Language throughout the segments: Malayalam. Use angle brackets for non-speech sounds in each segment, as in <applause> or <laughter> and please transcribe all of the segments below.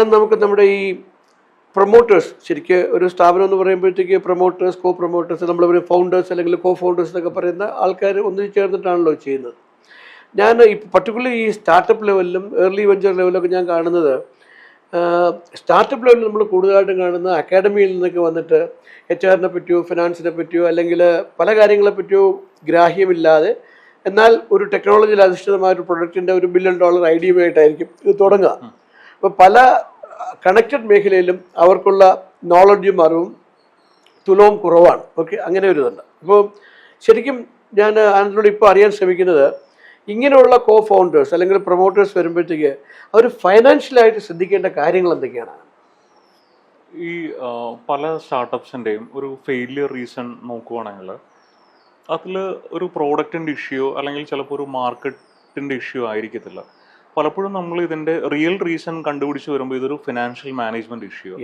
അതിന് നമുക്ക് നമ്മുടെ ഈ പ്രൊമോട്ടേഴ്സ് ശരിക്ക് ഒരു സ്ഥാപനം എന്ന് പറയുമ്പോഴത്തേക്ക് പ്രൊമോട്ടേഴ്സ് കോ പ്രൊമോട്ടേഴ്സ് നമ്മൾ ഒരു ഫൗണ്ടേഴ്സ് അല്ലെങ്കിൽ കോ ഫൗണ്ടേഴ്സ് എന്നൊക്കെ പറയുന്ന ആൾക്കാർ ഒന്നിച്ച് ചേർന്നിട്ടാണല്ലോ ചെയ്യുന്നത്. ഞാൻ ഈ പർട്ടിക്കുലർ ഈ സ്റ്റാർട്ടപ്പ് ലെവലിലും ഏർലി വെഞ്ചർ ലെവലിലൊക്കെ ഞാൻ കാണുന്നത് സ്റ്റാർട്ടപ്പ് ലെവലിൽ നമ്മൾ കൂടുതലായിട്ടും കാണുന്ന അക്കാഡമിയിൽ നിന്നൊക്കെ വന്നിട്ട് എച്ച് ആറിനെ പറ്റിയോ ഫിനാൻസിനെ പറ്റിയോ അല്ലെങ്കിൽ പല കാര്യങ്ങളെ പറ്റിയോ ഗ്രാഹ്യമില്ലാതെ എന്നാൽ ഒരു ടെക്നോളജിയിൽ അധിഷ്ഠിതമായ ഒരു പ്രൊഡക്റ്റിന്റെ ഒരു ബില്യൺ ഡോളർ ഐഡിയയുമായിട്ടായിരിക്കും ഇത് തുടങ്ങുക. അപ്പോൾ പല കണക്റ്റഡ് മേഖലയിലും അവർക്കുള്ള നോളജും അറിവും തുലവും കുറവാണ്. ഓക്കെ അങ്ങനെ ഒരു ഇതുണ്ട്. അപ്പോൾ ശരിക്കും ഞാൻ ആനന്ദിനോട് ഇപ്പോൾ അറിയാൻ ശ്രമിക്കുന്നത് ഇങ്ങനെയുള്ള കോ ഫൗണ്ടേഴ്സ് അല്ലെങ്കിൽ പ്രൊമോട്ടേഴ്സ് വരുമ്പോഴത്തേക്ക് അവർ ഫൈനാൻഷ്യലായിട്ട് ശ്രദ്ധിക്കേണ്ട കാര്യങ്ങൾ എന്തൊക്കെയാണ്? ഈ പല സ്റ്റാർട്ടപ്സിന്റെയും ഒരു ഫെയിലിയർ റീസൺ നോക്കുവാണെങ്കിൽ അതിൽ ഒരു പ്രോഡക്റ്റിന്റെ ഇഷ്യൂ അല്ലെങ്കിൽ ചിലപ്പോൾ ഒരു മാർക്കറ്റിന്റെ ഇഷ്യൂ ആയിരിക്കത്തില്ല. പലപ്പോഴും നമ്മൾ ഇതിന്റെ റിയൽ റീസൺ കണ്ടുപിടിച്ച് വരുമ്പോൾ ഇതൊരു ഫിനാൻഷ്യൽ മാനേജ്മെന്റ് ഇഷ്യൂ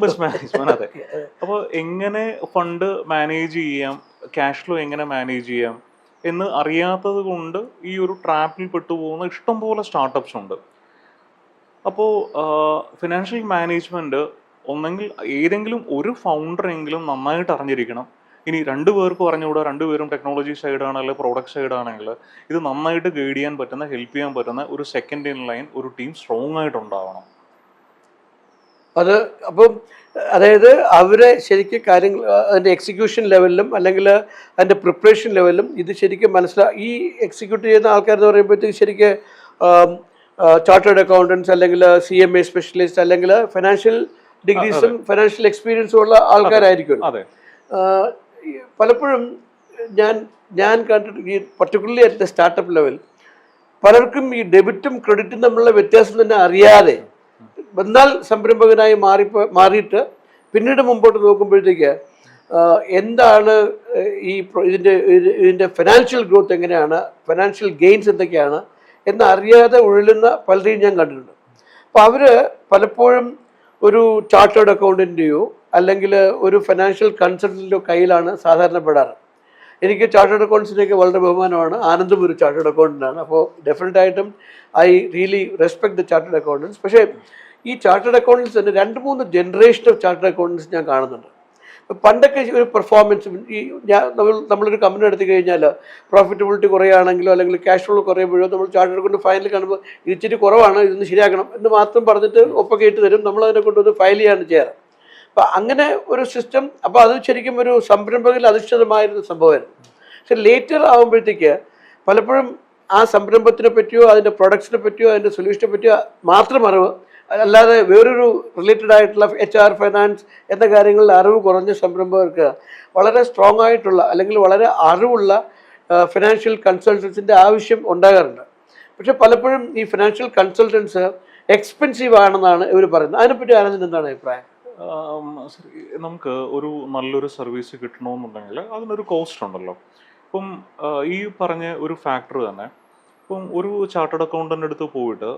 മിസ്മാനേജ്മെന്റ് അതെ. <laughs> അപ്പോൾ എങ്ങനെ ഫണ്ട് മാനേജ് ചെയ്യാം? ക്യാഷ് ഫ്ലോ എങ്ങനെ മാനേജ് ചെയ്യാം? എന്ന് അറിയാത്തത് കൊണ്ട് ഈ ഒരു ട്രാപ്പിൽ പെട്ടുപോകുന്ന ഇഷ്ടംപോലെ സ്റ്റാർട്ടപ്സ് ഉണ്ട്. അപ്പോൾ ഫിനാൻഷ്യൽ മാനേജ്മെന്റ് ഒന്നെങ്കിൽ ഏതെങ്കിലും ഒരു ഫൗണ്ടറെങ്കിലും നന്നായിട്ട് അറിഞ്ഞിരിക്കണം. ഇനി രണ്ടു പേർക്ക് പറഞ്ഞുകൂടാ രണ്ടുപേരും ടെക്നോളജി സൈഡാണ് അല്ലെങ്കിൽ പ്രോഡക്റ്റ് സൈഡാണെങ്കിൽ ഇത് നന്നായിട്ട് ഗൈഡ് ചെയ്യാൻ പറ്റുന്ന ഹെൽപ്പ് ചെയ്യാൻ പറ്റുന്ന ഒരു സെക്കൻഡ് ഇൻ ലൈൻ ഒരു ടീം സ്ട്രോങ് ആയിട്ട് ഉണ്ടാവണം. അത് അപ്പം അതായത് അവരെ ശരിക്കും കാര്യങ്ങൾ അതിന്റെ എക്സിക്യൂഷൻ ലെവലിലും അല്ലെങ്കിൽ അതിന്റെ പ്രിപ്പറേഷൻ ലെവലിലും ഇത് ശരിക്കും മനസ്സിലാ ഈ എക്സിക്യൂട്ട് ചെയ്യുന്ന ആൾക്കാരെന്ന് പറയുമ്പോഴത്തേക്ക് ശരിക്കും ചാർട്ടേഡ് അക്കൗണ്ടൻസ് അല്ലെങ്കിൽ സി എം എ സ്പെഷ്യലിസ്റ്റ് അല്ലെങ്കിൽ ഫിനാൻഷ്യൽ ഡിഗ്രീസും ഫിനാൻഷ്യൽ എക്സ്പീരിയൻസും ഉള്ള ആൾക്കാരായിരിക്കും അതെ. പലപ്പോഴും ഞാൻ ഞാൻ കണ്ടിട്ട് ഈ particularly at the startup level പലർക്കും ഈ ഡെബിറ്റും ക്രെഡിറ്റും തമ്മിലുള്ള വ്യത്യാസം തന്നെ അറിയാതെ എന്നാൽ സംരംഭകനായി മാറി മാറിയിട്ട് പിന്നീട് മുമ്പോട്ട് നോക്കുമ്പോഴത്തേക്ക് എന്താണ് ഈ ഇതിന്റെ ഇതിന്റെ ഫിനാൻഷ്യൽ ഗ്രോത്ത് എങ്ങനെയാണ് ഫിനാൻഷ്യൽ ഗെയിൻസ് എന്തൊക്കെയാണ് എന്ന് അറിയാതെ ഉഴലുന്ന പലരെയും ഞാൻ കണ്ടിട്ടുണ്ട്. അപ്പോൾ അവർ പലപ്പോഴും ഒരു ചാർട്ടേഡ് അക്കൗണ്ടന്റെയോ അല്ലെങ്കിൽ ഒരു ഫിനാൻഷ്യൽ കൺസൾട്ടന്റോ കയ്യിലാണ് സാധാരണപ്പെടാറ് എനിക്ക് ചാർട്ടേഡ് അക്കൗണ്ട്സിലേക്ക് വളരെ ബഹുമാനമാണ്. ആനന്ദം ഒരു ചാർട്ടേഡ് അക്കൗണ്ടന്റാണ് അപ്പോൾ ഡെഫിനറ്റ് ആയിട്ടും I really respect the chartered accountants പക്ഷേ ഈ ചാർട്ടേഡ് അക്കൗണ്ടൻസ് തന്നെ രണ്ട് മൂന്ന് ജനറേഷൻ ഓഫ് ചാർട്ടേഡ് അക്കൗണ്ടൻസ് ഞാൻ കാണുന്നുണ്ട്. പണ്ടൊക്കെ ഒരു പെർഫോമൻസ് ഈ ഞാൻ നമ്മൾ നമ്മളൊരു കമ്പനി എടുത്തു കഴിഞ്ഞാൽ പ്രോഫിറ്റബിലിറ്റി കുറയുകയാണെങ്കിലോ അല്ലെങ്കിൽ ക്യാഷ് ഫ്ലോ കുറയുമ്പോഴോ നമ്മൾ ചാർട്ടേഡ് അക്കൗണ്ട് ഫയലിൽ കാണുമ്പോൾ ഇച്ചിരി കുറവാണ് ഇതൊന്ന് ശരിയാക്കണം എന്ന് മാത്രം പറഞ്ഞിട്ട് ഒപ്പൊക്കെ ഇട്ട് തരും. നമ്മൾ അതിനെ കൊണ്ടുവന്ന് ഫയൽ ചെയ്യാണ് ചെയ്യാറ് അപ്പം അങ്ങനെ ഒരു സിസ്റ്റം അപ്പോൾ അത് ശരിക്കും ഒരു സംരംഭകയിൽ അധിഷ്ഠിതമായിരുന്ന സംഭവമായിരുന്നു. പക്ഷെ ലേറ്റർ ആകുമ്പോഴത്തേക്ക് പലപ്പോഴും ആ സംരംഭത്തിനെ പറ്റിയോ അതിന്റെ പ്രൊഡക്ട്സിനെ പറ്റിയോ അതിന്റെ സൊല്യൂഷനെ പറ്റിയോ മാത്രം അറിവ് അല്ലാതെ വേറൊരു റിലേറ്റഡ് ആയിട്ടുള്ള എച്ച് ആർ ഫൈനാൻസ് എന്ന കാര്യങ്ങളിൽ അറിവ് കുറഞ്ഞ സംരംഭകർക്ക് വളരെ സ്ട്രോങ് ആയിട്ടുള്ള അല്ലെങ്കിൽ വളരെ അറിവുള്ള ഫിനാൻഷ്യൽ കൺസൾട്ടൻസിന്റെ ആവശ്യം ഉണ്ടാകാറുണ്ട്. പക്ഷെ പലപ്പോഴും ഈ ഫിനാൻഷ്യൽ കൺസൾട്ടൻസ് എക്സ്പെൻസീവ് ആണെന്നാണ് ഇവർ പറയുന്നത്. അതിനെപ്പറ്റി ആനന്ദിന് എന്താണ് അഭിപ്രായം? നമുക്ക് ഒരു നല്ലൊരു സർവീസ് കിട്ടണമെന്നുണ്ടെങ്കിൽ അതിനൊരു കോസ്റ്റ് ഉണ്ടല്ലോ. ഇപ്പം ഈ പറഞ്ഞ ഒരു ഫാക്ടർ തന്നെ. ഇപ്പം ഒരു ചാർട്ടേഡ് അക്കൗണ്ടന്റ് അടുത്ത് പോയിട്ട്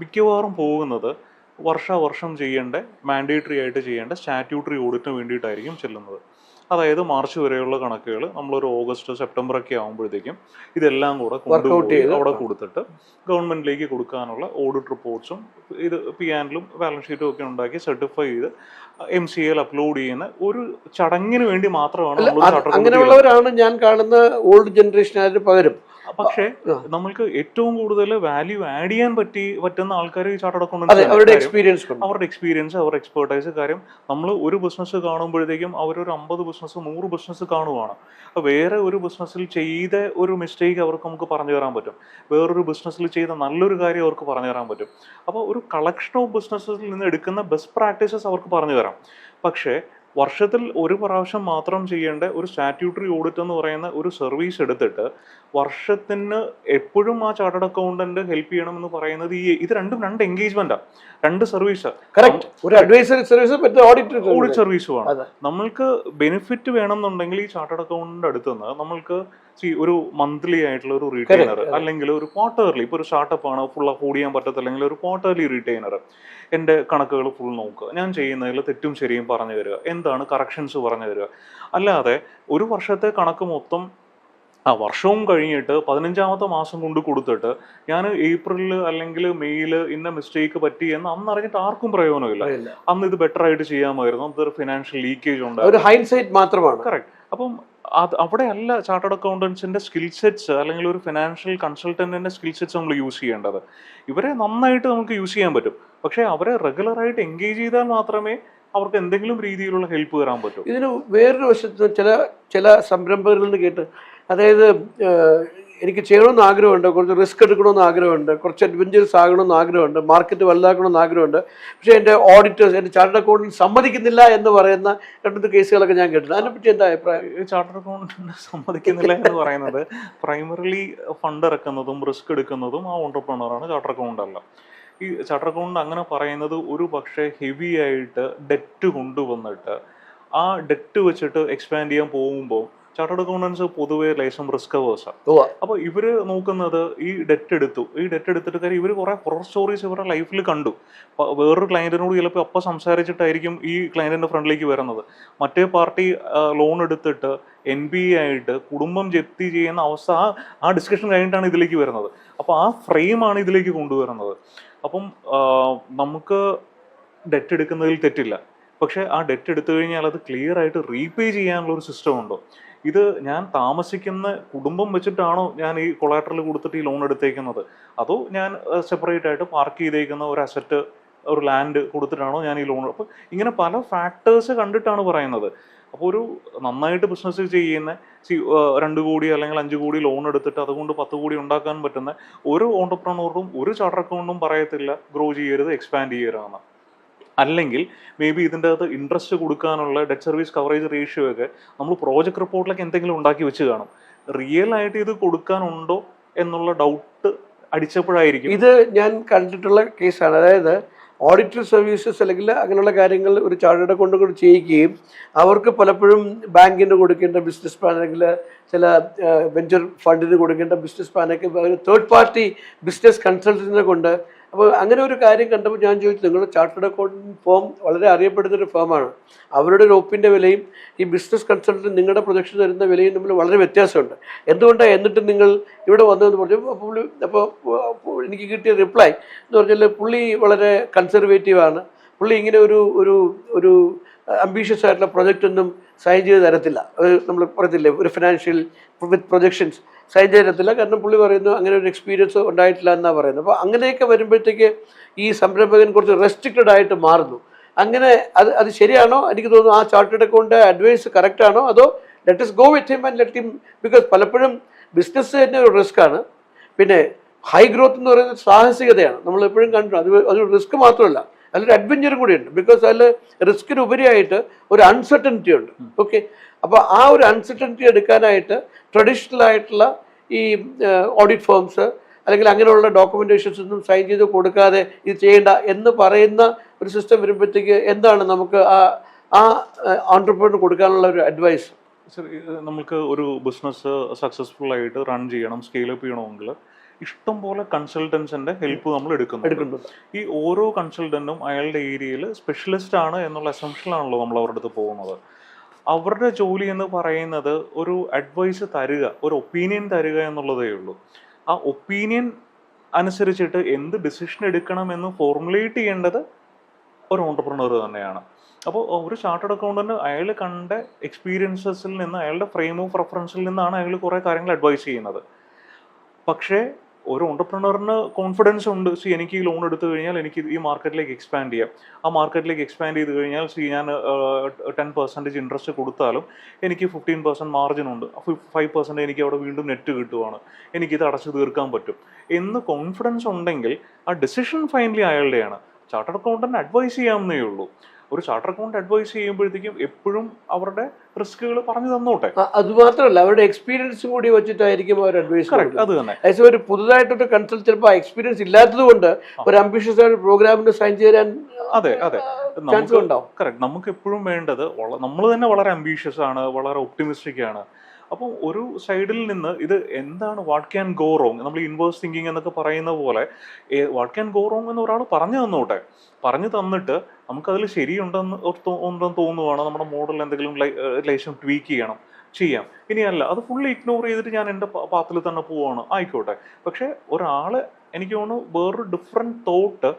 മിക്കവാറും പോകുന്നത് വർഷാവർഷം ചെയ്യേണ്ട മാൻഡേറ്ററി ആയിട്ട് ചെയ്യേണ്ട സ്റ്റാറ്റ്യൂട്ടറി ഓഡിറ്റിന് വേണ്ടിയിട്ടായിരിക്കും ചെല്ലുന്നത്. അതായത് മാർച്ച് വരെയുള്ള കണക്കുകൾ നമ്മളൊരു ഓഗസ്റ്റ് സെപ്റ്റംബർ ഒക്കെ ആകുമ്പോഴത്തേക്കും ഇതെല്ലാം കൂടെ കൊണ്ടുപോയി ചെയ്ത്. അവിടെ കൊടുത്തിട്ട് ഗവൺമെന്റിലേക്ക് കൊടുക്കാനുള്ള ഓഡിറ്റ് റിപ്പോർട്ട്സും ഇത് പി ആൻഡിലും ബാലൻസ് ഷീറ്റും ഒക്കെ ഉണ്ടാക്കി സർട്ടിഫൈ ചെയ്ത് എം സി എൽ അപ്ലോഡ് ചെയ്യുന്ന ഒരു ചടങ്ങിന് വേണ്ടി മാത്രമാണ് അങ്ങനെയുള്ളവരാണ് ഞാൻ കാണുന്ന ഓൾഡ് ജനറേഷൻ പകരം. പക്ഷേ നമ്മൾക്ക് ഏറ്റവും കൂടുതൽ വാല്യൂ ആഡ് ചെയ്യാൻ പറ്റി പറ്റുന്ന ആൾക്കാർ ഈ ചാർട്ടേഡ് അവരുടെ എക്സ്പീരിയൻസ് അവരുടെ എക്സ്പീരിയൻസ് അവരുടെ എക്സ്പേർട്ടൈസ് കാര്യം നമ്മൾ ഒരു ബിസിനസ് കാണുമ്പോഴത്തേക്കും അവരൊരു അമ്പത് ബിസിനസ് നൂറ് ബിസിനസ് കാണുവാണ്. വേറെ ഒരു ബിസിനസ്സിൽ ചെയ്ത ഒരു മിസ്റ്റേക്ക് അവർക്ക് നമുക്ക് പറഞ്ഞു തരാൻ പറ്റും. വേറൊരു ബിസിനസ്സിൽ ചെയ്ത നല്ലൊരു കാര്യം അവർക്ക് പറഞ്ഞു തരാൻ പറ്റും. അപ്പോൾ ഒരു കളക്ഷൻ ഓഫ് ബിസിനസ്സിൽ നിന്ന് എടുക്കുന്ന ബെസ്റ്റ് പ്രാക്ടീസസ് അവർക്ക് പറഞ്ഞു തരാം. പക്ഷേ വർഷത്തിൽ ഒരു പ്രാവശ്യം മാത്രം ചെയ്യേണ്ട ഒരു സ്റ്റാറ്റ്യൂട്ടറി ഓഡിറ്റ് എന്ന് പറയുന്ന ഒരു സർവീസ് എടുത്തിട്ട് വർഷത്തിന് എപ്പോഴും ആ ചാർട്ടേഡ് അക്കൗണ്ടന്റ് ഹെൽപ്പ് ചെയ്യണം എന്ന് പറയുന്നത് ഈ ഇത് രണ്ടും രണ്ട് എൻഗേജ്മെന്റാ രണ്ട് സർവീസ് കറക്റ്റ് ഒരു അഡ്വൈസറി സർവീസ് മറ്റേ ഓഡിറ്റർ ഓഡിറ്റ് സർവീസുമാണ്. നമ്മൾക്ക് ബെനിഫിറ്റ് വേണം എന്നുണ്ടെങ്കിൽ ഈ ചാർട്ടേഡ് അക്കൗണ്ടിന്റെ അടുത്തുനിന്ന് നമ്മൾക്ക് ഒരു മന്ത്ലി ആയിട്ടുള്ള ഒരു റീറ്റെയിനർ അല്ലെങ്കിൽ ഒരു ക്വാർട്ടർലി ഇപ്പൊ ഒരു സ്റ്റാർട്ടപ്പ് ആണ് ഫുൾ അഫോർഡ് ചെയ്യാൻ പറ്റത്തില്ലെങ്കിൽ ഒരു ക്വാർട്ടർലി റീറ്റെയിനർ എന്റെ കണക്കുകൾ ഫുൾ നോക്കുക. ഞാൻ ചെയ്യുന്നതിൽ തെറ്റും ശരിയും പറഞ്ഞു തരിക. എന്താണ് കറക്ഷൻസ് പറഞ്ഞു തരിക? അല്ലാതെ ഒരു വർഷത്തെ കണക്ക് മൊത്തം ആ വർഷവും കഴിഞ്ഞിട്ട് പതിനഞ്ചാമത്തെ മാസം കൊണ്ട് കൊടുത്തിട്ട് ഞാൻ ഏപ്രിലിൽ അല്ലെങ്കിൽ മെയ്യിൽ ഇന്ന മിസ്റ്റേക്ക് പറ്റി എന്ന് അന്ന് അറിഞ്ഞിട്ട് ആർക്കും പ്രയോജനമില്ല. അന്ന് ഇത് ബെറ്റർ ആയിട്ട് ചെയ്യാമായിരുന്നു. അതൊരു ഫിനാൻഷ്യൽ ലീക്കേജ് ഉണ്ട് ഒരു ഹൈൻസൈറ്റ് മാത്രമാണ്. കറക്റ്റ് അപ്പം അത് അവിടെയല്ല ചാർട്ടേഡ് അക്കൗണ്ടൻസിന്റെ സ്കിൽ സെറ്റ്സ് അല്ലെങ്കിൽ ഒരു ഫിനാൻഷ്യൽ കൺസൾട്ടന്റിന്റെ സ്കിൽ സെറ്റ്സ് നമ്മൾ യൂസ് ചെയ്യേണ്ടത്. ഇവരെ നന്നായിട്ട് നമുക്ക് യൂസ് ചെയ്യാൻ പറ്റും. പക്ഷേ അവരെ റെഗുലറായിട്ട് എൻഗേജ് ചെയ്താൽ മാത്രമേ അവർക്ക് എന്തെങ്കിലും രീതിയിലുള്ള ഹെൽപ്പ് തരാൻ പറ്റും. ഇതിന് വേറൊരു വശത്ത് ചില ചില സംരംഭകരിൽ നിന്ന് കേട്ട് അതായത് എനിക്ക് ചെയ്യണമെന്ന് ആഗ്രഹമുണ്ട് കുറച്ച് റിസ്ക് എടുക്കണമെന്ന് ആഗ്രഹമുണ്ട് കുറച്ച് അഡ്വഞ്ചേഴ്സ് ആകണമെന്ന് ആഗ്രഹമുണ്ട് മാർക്കറ്റ് വലുതാക്കണമെന്ന് ആഗ്രഹമുണ്ട്. പക്ഷേ എന്റെ ഓഡിറ്റേഴ്സ് എന്റെ ചാർട്ടർ അക്കൗണ്ടിൽ സമ്മതിക്കുന്നില്ല എന്ന് പറയുന്ന രണ്ടു കേസുകളൊക്കെ ഞാൻ കേട്ടിട്ടുണ്ട്. അതിനെപ്പറ്റി എന്താ അഭിപ്രായം? ചാർട്ടർ അക്കൗണ്ടന്റ് സമ്മതിക്കുന്നില്ല എന്ന് പറയുന്നത് പ്രൈമറിലി ഫണ്ട് ഇറക്കുന്നതും റിസ്ക് എടുക്കുന്നതും ആ ഓണ്ടർപ്രണറാണ് ചാർട്ടർ അക്കൗണ്ട് അല്ല. ഈ ചാർട്ടർ അക്കൗണ്ട് അങ്ങനെ പറയുന്നത് ഒരു പക്ഷേ ഹെവി ആയിട്ട് ഡെറ്റ് കൊണ്ടുവന്നിട്ട് ആ ഡെറ്റ് വെച്ചിട്ട് എക്സ്പാൻഡ് ചെയ്യാൻ പോകുമ്പോൾ ചാർട്ടേഡ് അക്കൗണ്ടൻസ് പൊതുവേ ലേശം റിസ്ക് അവേഴ്സാണ്. അപ്പോൾ ഇവർ നോക്കുന്നത് ഈ ഡെറ്റ് എടുത്തു. ഈ ഡെറ്റ് എടുത്തിട്ട് കാര്യം ഇവർ കുറെ ഹൊറർ സ്റ്റോറീസ് ഇവരുടെ ലൈഫിൽ കണ്ടു. അപ്പൊ വേറൊരു ക്ലയന്റിനോട് ചിലപ്പോൾ അപ്പം സംസാരിച്ചിട്ടായിരിക്കും ഈ ക്ലയന്റിന്റെ ഫ്രണ്ടിലേക്ക് വരുന്നത്. മറ്റേ പാർട്ടി ലോൺ എടുത്തിട്ട് എൻ ബി എ ആയിട്ട് കുടുംബം ജപ്തി ചെയ്യുന്ന അവസ്ഥ ആ ആ ഡിസ്കഷൻ കഴിഞ്ഞിട്ടാണ് ഇതിലേക്ക് വരുന്നത്. അപ്പോൾ ആ ഫ്രെയിമാണ് ഇതിലേക്ക് കൊണ്ടുവരുന്നത്. അപ്പം നമുക്ക് ഡെറ്റ് എടുക്കുന്നതിൽ തെറ്റില്ല. പക്ഷേ ആ ഡെറ്റ് എടുത്തു കഴിഞ്ഞാൽ അത് ക്ലിയർ ആയിട്ട് റീപേ ചെയ്യാനുള്ള ഒരു സിസ്റ്റം ഉണ്ടോ? ഇത് ഞാൻ താമസിക്കുന്ന കുടുംബം വെച്ചിട്ടാണോ ഞാൻ ഈ കൊളാട്രൽ കൊടുത്തിട്ട് ഈ ലോൺ എടുത്തേക്കുന്നത്? അതോ ഞാൻ സെപ്പറേറ്റ് ആയിട്ട് പാർക്ക് ചെയ്തേക്കുന്ന ഒരു അസറ്റ് ഒരു ലാൻഡ് കൊടുത്തിട്ടാണോ ഞാൻ ഈ ലോൺ അപ്പോൾ ഇങ്ങനെ പല ഫാക്ടേഴ്സ് കണ്ടിട്ടാണ് പറയുന്നത്. അപ്പോൾ ഒരു നന്നായിട്ട് ബിസിനസ് ചെയ്യുന്ന രണ്ട് കോടി അല്ലെങ്കിൽ അഞ്ച് കോടി ലോൺ എടുത്തിട്ട് അതുകൊണ്ട് പത്ത് കോടി ഉണ്ടാക്കാൻ പറ്റുന്ന ഒരു ഓണ്ടർപ്രണറും ഒരു ചാർട്ടർ അക്കൗണ്ടും പറയത്തില്ല ഗ്രോ ചെയ്യരുത് എക്സ്പാൻഡ് ചെയ്യരുതെന്ന് അല്ലെങ്കിൽ മേ ബി ഇതിന്റെ അകത്ത് ഇൻട്രസ്റ്റ് കൊടുക്കാനുള്ള ഡെറ്റ് സർവീസ് കവറേജ് റേഷ്യോ ഒക്കെ നമ്മൾ പ്രോജക്ട് റിപ്പോർട്ടിലൊക്കെ എന്തെങ്കിലും ഉണ്ടാക്കി വെച്ച് കാണും. റിയൽ ആയിട്ട് ഇത് കൊടുക്കാനുണ്ടോ എന്നുള്ള ഡൗട്ട് അടിച്ചപ്പോഴായിരിക്കും. ഇത് ഞാൻ കണ്ടിട്ടുള്ള കേസാണ് അതായത് ഓഡിറ്റർ സർവീസസ് അല്ലെങ്കിൽ അങ്ങനെയുള്ള കാര്യങ്ങൾ ഒരു ചാർട്ടേഡ് അക്കൗണ്ട് കൊണ്ട് ചെയ്യിക്കുകയും അവർക്ക് പലപ്പോഴും ബാങ്കിന് കൊടുക്കേണ്ട ബിസിനസ് പ്ലാൻ അല്ലെങ്കിൽ ചില വെഞ്ചർ ഫണ്ടിന് കൊടുക്കേണ്ട ബിസിനസ് പ്ലാനൊക്കെ ഒരു തേർഡ് പാർട്ടി ബിസിനസ് കൺസൾട്ടന്റിനെ കൊണ്ട് അപ്പോൾ അങ്ങനെ ഒരു കാര്യം കണ്ടപ്പോൾ ഞാൻ ചോദിച്ചു നിങ്ങളുടെ ചാർട്ടേഡ് അക്കൗണ്ടിങ് ഫോം വളരെ അറിയപ്പെടുന്ന ഒരു ഫേമാണ് അവരുടെ ഒരു ഒപ്പിന്റെ വിലയും ഈ ബിസിനസ് കൺസൾട്ടന്റ് നിങ്ങളുടെ പ്രൊജക്ഷൻ തരുന്ന വിലയും തമ്മിൽ വളരെ വ്യത്യാസമുണ്ട്. എന്തുകൊണ്ടാണ് എന്നിട്ട് നിങ്ങൾ ഇവിടെ വന്നതെന്ന് പറഞ്ഞു? പുള്ളി അപ്പോൾ എനിക്ക് കിട്ടിയ റിപ്ലൈ എന്ന് പറഞ്ഞാൽ പുള്ളി വളരെ കൺസർവേറ്റീവാണ് പുള്ളി ഇങ്ങനെ ഒരു ഒരു ഒരു അംബീഷ്യസ് ആയിട്ടുള്ള പ്രൊജക്റ്റൊന്നും സൈൻ ചെയ്ത് തരത്തില്ല. നമ്മൾ പറയത്തില്ലേ ഒരു ഫിനാൻഷ്യൽ വിത്ത് പ്രൊജക്ഷൻസ് സൈൻ കാരണം പുള്ളി പറയുന്നു അങ്ങനെ ഒരു എക്സ്പീരിയൻസ് ഉണ്ടായിട്ടില്ല എന്നാണ് പറയുന്നത്. അപ്പോൾ അങ്ങനെയൊക്കെ വരുമ്പോഴത്തേക്ക് ഈ സംരംഭകൻ കുറച്ച് റെസ്ട്രിക്റ്റഡ് ആയിട്ട് മാറുന്നു. അങ്ങനെ അത് അത് ശരിയാണോ? എനിക്ക് തോന്നുന്നു ആ ചാർട്ടേഡ് അക്കൗണ്ട് അഡ്വൈസ് കറക്റ്റ് ആണോ? അതോ let is go with him and let him because പലപ്പോഴും ബിസിനസ് തന്നെ ഒരു റിസ്ക് ആണ്. പിന്നെ ഹൈ ഗ്രോത്ത് എന്ന് പറയുന്നത് സാഹസികതയാണ്. നമ്മൾ എപ്പോഴും കണ്ടു അത് അതൊരു റിസ്ക് മാത്രമല്ല. അതിലൊരു അഡ്വഞ്ചറും കൂടിയുണ്ട്. ബിക്കോസ് അതിൽ റിസ്കിന് ഉപരിയായിട്ട് ഒരു അൺസർട്ടനിറ്റി ഉണ്ട്. ഓക്കെ അപ്പോൾ ആ ഒരു അൺസർട്ടനിറ്റി എടുക്കാനായിട്ട് ട്രഡീഷണൽ ആയിട്ടുള്ള ഈ ഓഡിറ്റ് ഫേംസ് അല്ലെങ്കിൽ അങ്ങനെയുള്ള ഡോക്യുമെന്റേഷൻസ് ഒന്നും സൈൻ ചെയ്ത് കൊടുക്കാതെ ഇത് ചെയ്യേണ്ട എന്ന് പറയുന്ന ഒരു സിസ്റ്റം വരുമ്പോഴത്തേക്ക് എന്താണ് നമുക്ക് ആ ആ ഓണ്ടർപ്രണർ കൊടുക്കാനുള്ള ഒരു അഡ്വൈസ് സർ നമുക്ക് ഒരു ബിസിനസ് സക്സസ്ഫുൾ ആയിട്ട് റൺ ചെയ്യണം സ്കെയിൽ അപ്പ് ചെയ്യണമെങ്കിൽ ഇഷ്ടം പോലെ കൺസൾട്ടൻസിന്റെ ഹെൽപ്പ് നമ്മൾ എടുക്കുന്നു എടുക്കുന്നുണ്ട്. ഈ ഓരോ കൺസൾട്ടന്റും അയാളുടെ ഏരിയയിൽ സ്പെഷ്യലിസ്റ്റ് ആണ് എന്നുള്ള അസംഷനിലാണല്ലോ നമ്മൾ അവരുടെ അടുത്ത് പോകുന്നത്. അവരുടെ ജോലി എന്ന് പറയുന്നത് ഒരു അഡ്വൈസ് തരിക ഒരു ഒപ്പീനിയൻ തരിക എന്നുള്ളതേ ഉള്ളൂ. ആ ഒപ്പീനിയൻ അനുസരിച്ചിട്ട് എന്ത് ഡിസിഷൻ എടുക്കണമെന്ന് ഫോർമുലേറ്റ് ചെയ്യേണ്ടത് ഒരു ഓണ്ടർപ്രണർ തന്നെയാണ്. അപ്പോൾ ഒരു ചാർട്ടേഡ് അക്കൗണ്ടന്റ് അയാൾ കണ്ട എക്സ്പീരിയൻസസിൽ നിന്ന് അയാളുടെ ഫ്രെയിം ഓഫ് റെഫറൻസിൽ നിന്നാണ് അയാൾ കുറേ കാര്യങ്ങൾ അഡ്വൈസ് ചെയ്യുന്നത്. പക്ഷേ ഒരു ഓണ്ടർപ്രണറിന് കോൺഫിഡൻസ് ഉണ്ട്. സി എനിക്ക് ഈ ലോൺ എടുത്തു കഴിഞ്ഞാൽ എനിക്ക് ഈ മാർക്കറ്റിലേക്ക് എക്സ്പാൻഡ് ചെയ്യാം. ആ മാർക്കറ്റിലേക്ക് എക്സ്പാൻഡ് ചെയ്ത് കഴിഞ്ഞാൽ സി ഞാൻ ടെൻ പെർസെന്റേജ് ഇൻട്രസ്റ്റ് കൊടുത്താലും എനിക്ക് ഫിഫ്റ്റീൻ പെർസെന്റ് മാർജിൻ ഉണ്ട്. ഫൈവ് പെർസെന്റ് എനിക്ക് അവിടെ വീണ്ടും നെറ്റ് കിട്ടുവാണ്. എനിക്കിത് അടച്ചു തീർക്കാൻ പറ്റും. എന്ന് കോൺഫിഡൻസ് ഉണ്ടെങ്കിൽ ആ ഡിസിഷൻ ഫൈനലി അയാളുടെയാണ്. ചാർട്ടർ അക്കൗണ്ടന്റ് അഡ്വൈസ് ചെയ്യാവുന്നേ ഉള്ളൂ. ഒരു ചാർട്ടർ അക്കൗണ്ട് അഡ്വൈസ് ചെയ്യുമ്പോഴത്തേക്കും എപ്പോഴും അവരുടെ റിസ്കുകൾ പറഞ്ഞു തന്നോട്ടെ. അത് മാത്രമല്ല അവരുടെ എക്സ്പീരിയൻസ് കൂടി വെച്ചിട്ടായിരിക്കും അവർ അഡ്വൈസ് അത് തന്നെ. ഒരു പുതുതായിട്ടൊരു കൺസൾട്ട് ചിലപ്പോൾ എക്സ്പീരിയൻസ് ഇല്ലാത്തത് കൊണ്ട് ഒരു അംബിഷ്യസ് ആയ പ്രോഗ്രാമിന് സൈൻ ചെയ്യാൻ അതെ അതെ. നമുക്ക് കറക്റ്റ് നമുക്ക് എപ്പോഴും വേണ്ടത് നമ്മൾ തന്നെ വളരെ അംബീഷ്യസ് ആണ് വളരെ ഒപ്റ്റിമിസ്റ്റിക് ആണ്. അപ്പം ഒരു സൈഡിൽ നിന്ന് ഇത് എന്താണ് വാട്ട് ക്യാൻ ഗോ റോങ് നമ്മൾ ഇൻവേഴ്സ് തിങ്കിങ് എന്നൊക്കെ പറയുന്ന പോലെ വാട്ട് ക്യാൻ ഗോ റോങ് എന്ന് ഒരാൾ പറഞ്ഞു തന്നോട്ടെ. പറഞ്ഞു തന്നിട്ട് നമുക്കതിൽ ശരിയുണ്ടെന്ന് ഉണ്ടെന്ന് തോന്നുവാണ് നമ്മുടെ മോഡൽ എന്തെങ്കിലും ലേശം ട്വീക്ക് ചെയ്യണം ചെയ്യാം. ഇനിയല്ല അത് ഫുള്ളി ഇഗ്നോർ ചെയ്തിട്ട് ഞാൻ എന്റെ പാത്തിൽ തന്നെ പോവാണ്. ആയിക്കോട്ടെ. പക്ഷെ ഒരാൾ എനിക്ക് തോന്നുന്നു വേറൊരു ഡിഫറെന്റ് തോട്ട്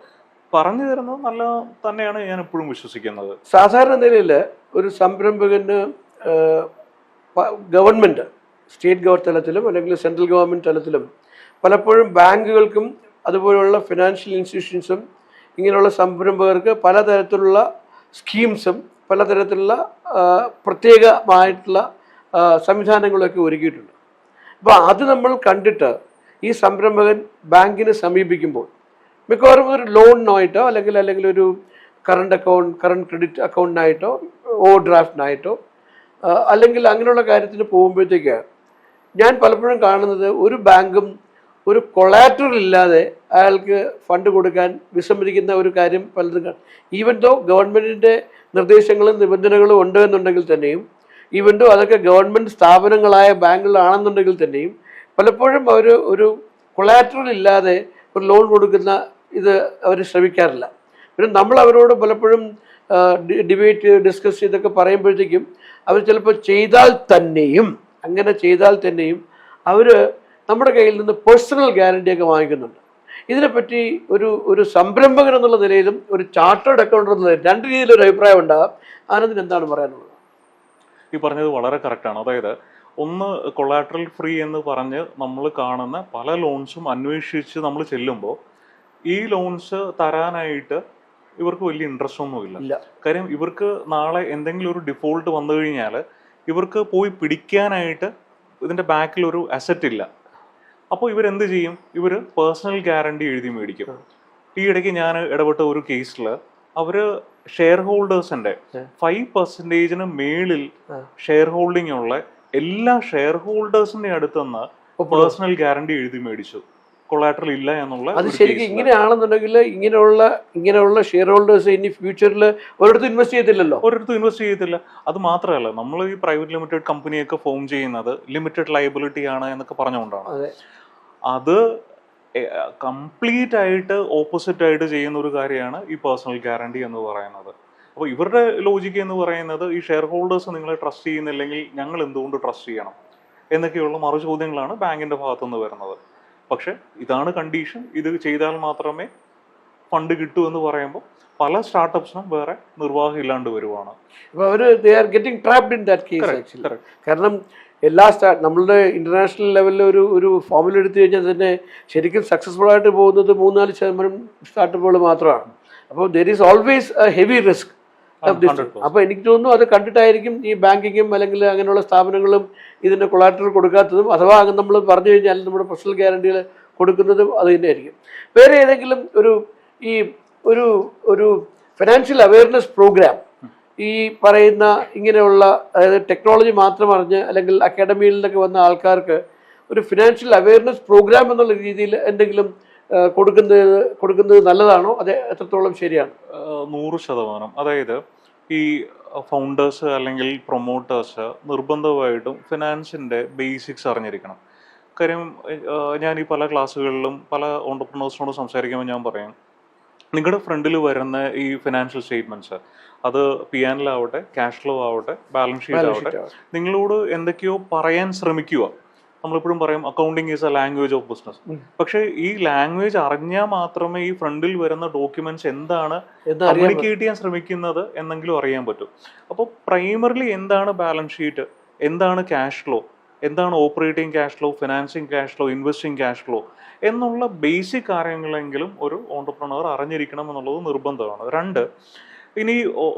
പറഞ്ഞു തരുന്നത് നല്ല തന്നെയാണ് ഞാൻ എപ്പോഴും വിശ്വസിക്കുന്നത്. സാധാരണ നിലയിൽ ഒരു സംരംഭകന് ഗവൺമെന്റ് സ്റ്റേറ്റ് ഗവർ തലത്തിലും അല്ലെങ്കിൽ സെൻട്രൽ ഗവൺമെന്റ് തലത്തിലും പലപ്പോഴും ബാങ്കുകൾക്കും അതുപോലെയുള്ള ഫിനാൻഷ്യൽ ഇൻസ്റ്റിറ്റ്യൂഷൻസും ഇങ്ങനെയുള്ള സംരംഭകർക്ക് പലതരത്തിലുള്ള സ്കീംസും പലതരത്തിലുള്ള പ്രത്യേകമായിട്ടുള്ള സംവിധാനങ്ങളൊക്കെ ഒരുക്കിയിട്ടുണ്ട്. അപ്പോൾ അത് നമ്മൾ കണ്ടിട്ട് ഈ സംരംഭകൻ ബാങ്കിനെ സമീപിക്കുമ്പോൾ മിക്കവാറും ഒരു ലോണിനായിട്ടോ അല്ലെങ്കിൽ അല്ലെങ്കിൽ ഒരു കറണ്ട് അക്കൗണ്ട് കറണ്ട് ക്രെഡിറ്റ് അക്കൗണ്ടിനായിട്ടോ ഓവർ ഡ്രാഫ്റ്റിനായിട്ടോ അല്ലെങ്കിൽ അങ്ങനെയുള്ള കാര്യത്തിന് പോകുമ്പോഴത്തേക്ക് ഞാൻ പലപ്പോഴും കാണുന്നത് ഒരു ബാങ്കും ഒരു കൊളാറ്ററൽ ഇല്ലാതെ അയാൾക്ക് ഫണ്ട് കൊടുക്കാൻ വിസമ്മതിക്കുന്ന ഒരു കാര്യം പലതും കാണും. ഈവൻ ദോ ഗവൺമെന്റിന്റെ നിർദ്ദേശങ്ങളും നിബന്ധനകളും ഉണ്ട് എന്നുണ്ടെങ്കിൽ തന്നെയും ഈവൻ ദോ അതൊക്കെ ഗവൺമെന്റ് സ്ഥാപനങ്ങളായ ബാങ്കുകളാണെന്നുണ്ടെങ്കിൽ തന്നെയും പലപ്പോഴും അവർ ഒരു കൊളാറ്ററൽ ഇല്ലാതെ ഒരു ലോൺ കൊടുക്കുന്ന ഇത് അവർ ശ്രമിക്കാറില്ല. പിന്നെ നമ്മൾ അവരോട് പലപ്പോഴും ഡിബേറ്റ് ഡിസ്കസ് ചെയ്തൊക്കെ പറയുമ്പോഴത്തേക്കും അവർ ചിലപ്പോൾ ചെയ്താൽ തന്നെയും അങ്ങനെ ചെയ്താൽ തന്നെയും അവർ നമ്മുടെ കയ്യിൽ നിന്ന് പേഴ്സണൽ ഗ്യാരണ്ടി ഒക്കെ വാങ്ങിക്കുന്നുണ്ട്. ഇതിനെപ്പറ്റി ഒരു ഒരു സംരംഭകൻ എന്നുള്ള നിലയിലും ഒരു ചാർട്ടേഡ് അക്കൗണ്ട് എന്ന നിലയിൽ രണ്ട് രീതിയിലൊരു അഭിപ്രായം ഉണ്ടാകാം. ആനന്ദിന് എന്താണ് പറയാനുള്ളത്? ഈ പറഞ്ഞത് വളരെ കറക്റ്റാണ് അതായത് ഒന്ന് കൊളാട്രൽ ഫ്രീ എന്ന് പറഞ്ഞ് നമ്മൾ കാണുന്ന പല ലോൺസും അന്വേഷിച്ച് നമ്മൾ ചെല്ലുമ്പോൾ ഈ ലോൺസ് തരാനായിട്ട് ഇവർക്ക് വലിയ ഇൻട്രസ്റ്റ് ഒന്നും ഇല്ല. കാര്യം ഇവർക്ക് നാളെ എന്തെങ്കിലും ഒരു ഡിഫോൾട്ട് വന്നു കഴിഞ്ഞാൽ ഇവർക്ക് പോയി പിടിക്കാനായിട്ട് ഇതിന്റെ ബാക്കിൽ ഒരു അസറ്റ് ഇല്ല. അപ്പോൾ ഇവരെന്ത് ചെയ്യും? ഇവർ പേഴ്സണൽ ഗ്യാരണ്ടി എഴുതി മേടിക്കും. ഈ ഇടയ്ക്ക് ഞാൻ ഇടപെട്ട ഒരു കേസിൽ അവർ ഷെയർ ഹോൾഡേഴ്സിന്റെ. ഫൈവ് പെർസെന്റേജിന് മേളിൽ ഷെയർ ഹോൾഡിംഗ് ഉള്ള എല്ലാ ഷെയർ ഹോൾഡേഴ്സിന്റെ അടുത്തുനിന്ന് പേഴ്സണൽ ഗ്യാരണ്ടി എഴുതി മേടിച്ചു. കൊളാട്രൽ ഇല്ല എന്നുള്ള അത് ശരിക്കും. ഇങ്ങനെയാണെന്നുണ്ടെങ്കിൽ ഇങ്ങനെയുള്ള ഇങ്ങനെയുള്ള ഷെയർ ഹോൾഡേഴ്സ് ഇനി ഫ്യൂച്ചറിൽ ഒരിടത്തും ഇൻവെസ്റ്റ് ചെയ്തില്ലല്ലോ ഒരിടത്തും ഇൻവെസ്റ്റ് ചെയ്തില്ല അത് മാത്രമല്ല നമ്മൾ ഈ പ്രൈവറ്റ് ലിമിറ്റഡ് കമ്പനിയൊക്കെ ഫോം ചെയ്യുന്നത് ലിമിറ്റഡ് ലയബിലിറ്റി ആണ് എന്നൊക്കെ പറഞ്ഞുകൊണ്ടാണ്. അതെ. അത് കംപ്ലീറ്റ് ആയിട്ട് ഓപ്പോസിറ്റ് ആയിട്ട് ചെയ്യുന്ന ഒരു കാര്യമാണ് ഈ പേഴ്സണൽ ഗ്യാരണ്ടി എന്ന് പറയുന്നത്. അപ്പോൾ ഇവരുടെ ലോജിക്ക് എന്ന് പറയുന്നത് ഈ ഷെയർ ഹോൾഡേഴ്സ് നിങ്ങളെ ട്രസ്റ്റ് ചെയ്യുന്നില്ലെങ്കിൽ ഞങ്ങൾ എന്തുകൊണ്ട് ട്രസ്റ്റ് ചെയ്യണം? എന്നൊക്കെയുള്ള മറു ചോദ്യങ്ങളാണ് ബാങ്കിന്റെ ഭാഗത്തുനിന്ന് വരുന്നത്. പക്ഷെ ഇതാണ് കണ്ടീഷൻ ഇത് ചെയ്താൽ മാത്രമേ ഫണ്ട് കിട്ടൂ എന്ന് പറയുമ്പോൾ പല സ്റ്റാർട്ടപ്സിനും വേറെ നിർവാഹം ഇല്ലാണ്ട് വരുവാണ്. അപ്പോൾ അവർ they are getting trapped in that case Correct, actually കാരണം എല്ലാ സ്റ്റാ നമ്മളുടെ ഇന്റർനാഷണൽ ലെവലിൽ ഒരു ഒരു ഫോമിൽ എടുത്തു കഴിഞ്ഞാൽ തന്നെ ശരിക്കും സക്സസ്ഫുൾ ആയിട്ട് പോകുന്നത് മൂന്നാൽ ശതമാനം സ്റ്റാർട്ടപ്പുകൾ മാത്രമാണ്. അപ്പോൾ there is always a heavy risk അപ്പോൾ എനിക്ക് തോന്നുന്നു അത് കണ്ടിട്ടായിരിക്കും ഈ ബാങ്കിങ്ങും അല്ലെങ്കിൽ അങ്ങനെയുള്ള സ്ഥാപനങ്ങളും ഇതിന്റെ കൊളാറ്റർ കൊടുക്കാത്തതും അഥവാ നമ്മൾ പറഞ്ഞു കഴിഞ്ഞാൽ നമ്മുടെ പേഴ്സണൽ ഗ്യാരണ്ടികൾ കൊടുക്കുന്നതും അത് തന്നെയായിരിക്കും. വേറെ ഏതെങ്കിലും ഒരു ഈ ഒരു ഒരു ഫിനാൻഷ്യൽ അവയർനെസ് പ്രോഗ്രാം ഈ പറയുന്ന ഇങ്ങനെയുള്ള അതായത് ടെക്നോളജി മാത്രം അറിഞ്ഞ് അല്ലെങ്കിൽ അക്കാഡമിയിൽ നിന്നൊക്കെ വന്ന ആൾക്കാർക്ക് ഒരു ഫിനാൻഷ്യൽ അവയർനെസ് പ്രോഗ്രാം എന്നുള്ള രീതിയിൽ എന്തെങ്കിലും കൊടുക്കുന്നത് കൊടുക്കുന്നത് നല്ലതാണോ? അത് എത്രത്തോളം ശരിയാണ്? നൂറ് ശതമാനം. അതായത് ഈ ഫൗണ്ടേഴ്സ് അല്ലെങ്കിൽ പ്രൊമോട്ടേഴ്സ് നിർബന്ധമായിട്ടും ഫിനാൻസിന്റെ ബേസിക്സ് അറിഞ്ഞിരിക്കണം. കാര്യം ഞാൻ ഈ പല ക്ലാസ്സുകളിലും പല ഓണ്ടർപ്രണേഴ്സിനോട് സംസാരിക്കുമ്പോൾ ഞാൻ പറയും നിങ്ങളുടെ ഫ്രണ്ടിൽ വരുന്ന ഈ ഫിനാൻഷ്യൽ സ്റ്റേറ്റ്മെന്റ്സ് അത് പി ആനിലാവട്ടെ ക്യാഷ് ഫ്ലോ ആവട്ടെ ബാലൻസ് ഷീറ്റ് ആവട്ടെ. നിങ്ങളോട് എന്തൊക്കെയോ പറയാൻ ശ്രമിക്കുക. നമ്മളെപ്പോഴും പറയും accounting is a language of business. പക്ഷേ ഈ ലാംഗ്വേജ് അറിഞ്ഞാൽ മാത്രമേ ഈ ഫ്രണ്ടിൽ വരുന്ന ഡോക്യുമെന്റ്സ് എന്താണ് കമ്മ്യൂണിക്കേറ്റ് ചെയ്യാൻ ശ്രമിക്കുന്നത് എന്നെങ്കിലും അറിയാൻ പറ്റും. അപ്പോൾ പ്രൈമറിലി എന്താണ് ബാലൻസ് ഷീറ്റ് എന്താണ് ക്യാഷ് ഫ്ലോ എന്താണ് operating cash flow financing cash flow investing cash flow എന്നുള്ള ബേസിക് കാര്യങ്ങളെങ്കിലും ഒരു ഓണ്ടർപ്രണർ അറിഞ്ഞിരിക്കണം എന്നുള്ളത് നിർബന്ധമാണ്. രണ്ട് ഇനി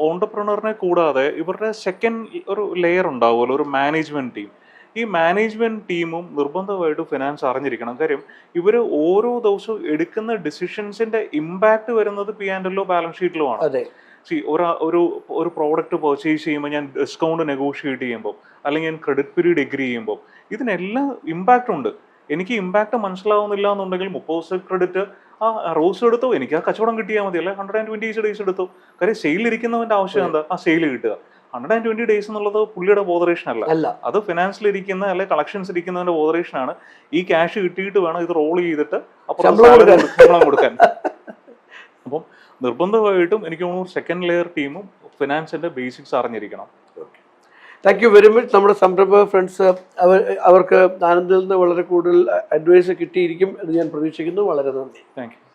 ഓണ്ടർപ്രണറിനെ കൂടാതെ ഇവരുടെ സെക്കൻഡ് ഒരു ലെയർ ഉണ്ടാവുമല്ലോ ഒരു മാനേജ്മെന്റ് ടീം ഈ മാനേജ്മെന്റ് ടീമും നിർബന്ധമായിട്ട് ഫിനാൻസ് അറിഞ്ഞിരിക്കണം. കാര്യം ഇവർ ഓരോ ദിവസവും എടുക്കുന്ന ഡിസിഷൻസിന്റെ ഇമ്പാക്ട് വരുന്നത് പി ആൻഡ് എല്ലോ ബാലൻസ് ഷീറ്റിലുമാണ് അതെ. സി ഒരു ഒരു ഒരു പ്രോഡക്റ്റ് പർച്ചേസ് ചെയ്യുമ്പോൾ ഞാൻ ഡിസ്കൗണ്ട് നെഗോഷിയേറ്റ് ചെയ്യുമ്പോൾ അല്ലെങ്കിൽ ഞാൻ ക്രെഡിറ്റ് പീരീഡ് എഗ്രി ചെയ്യുമ്പോൾ ഇതിനെല്ലാം ഇമ്പാക്റ്റ് ഉണ്ട്. എനിക്ക് ഇമ്പാക്റ്റ് മനസ്സിലാവുന്നില്ല എന്നുണ്ടെങ്കിൽ മുപ്പത് ദിവസം ക്രെഡിറ്റ് ആ റോസ് എടുത്തോ എനിക്ക് ആ കച്ചവടം കിട്ടിയാൽ മതി. അല്ലെ ഹൺഡ്രഡ് ആൻഡ് ട്വന്റി ഡേയ്സ് എടുത്തു. കാര്യം സെയിൽ ഇരിക്കുന്നവന്റെ ആവശ്യം എന്താ? ആ സെയിൽ കിട്ടുക. ഹൺഡ്രഡ് ആൻഡ് ട്വന്റി ഡേയ്സ് എന്നുള്ളത് പുള്ളിയുടെ ബോധറേഷൻ അല്ല. അല്ല. അത് ഫിനാൻസിൽ ഇരിക്കുന്ന അല്ലെ കളക്ഷൻസ് ഇരിക്കുന്നതിന്റെ ബോധറേഷൻ ആണ്. ഈ ക്യാഷ് കിട്ടിയിട്ട് വേണം ഇത് റോൾ ചെയ്തിട്ട് ശമ്പളം കൊടുക്കാൻ. <laughs> അപ്പം നിർബന്ധമായിട്ടും എനിക്ക് തോന്നുന്നു സെക്കൻഡ് ലെയർ ടീമും ഫിനാൻസിന്റെ ബേസിക്സ് അറിഞ്ഞിരിക്കണം. താങ്ക് യു വെരി മച്ച് നമ്മുടെ സംരംഭക ഫ്രണ്ട്സ് അവർ അവർക്ക് ആനന്ദിൽ നിന്ന് വളരെ കൂടുതൽ അഡ്വൈസ് കിട്ടിയിരിക്കും എന്ന് ഞാൻ പ്രതീക്ഷിക്കുന്നു. വളരെ നന്ദി. Thank you